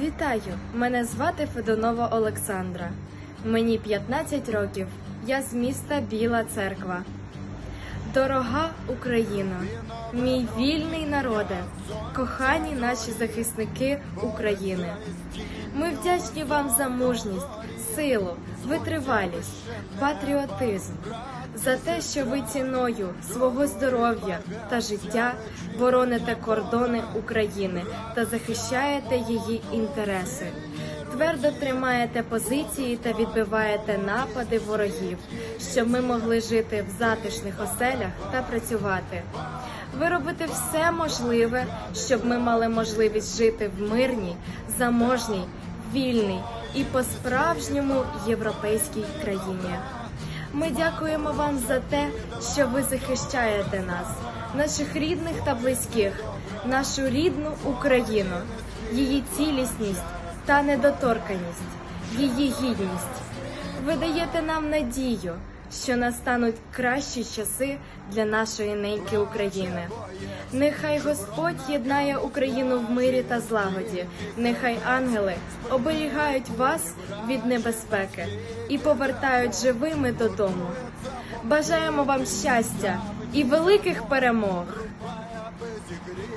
Вітаю! Мене звати Федонова Олександра. Мені 15 років. Я з міста Біла Церква. Дорога Україна, мій вільний народе, кохані наші захисники України. Ми вдячні вам за мужність, силу, витривалість, патріотизм, за те, що ви ціною свого здоров'я та життя бороните кордони України та захищаєте її інтереси. Твердо тримаєте позиції та відбиваєте напади ворогів, щоб ми могли жити в затишних оселях та працювати. Ви робите все можливе, щоб ми мали можливість жити в мирній, заможній, вільній і по-справжньому європейській країні. Ми дякуємо вам за те, що ви захищаєте нас, наших рідних та близьких, нашу рідну Україну, її цілісність та недоторканість, її гідність. Ви даєте нам надію, що настануть кращі часи для нашої неньки України. Нехай Господь єднає Україну в мирі та злагоді. Нехай ангели оберігають вас від небезпеки і повертають живими додому. Бажаємо вам щастя і великих перемог!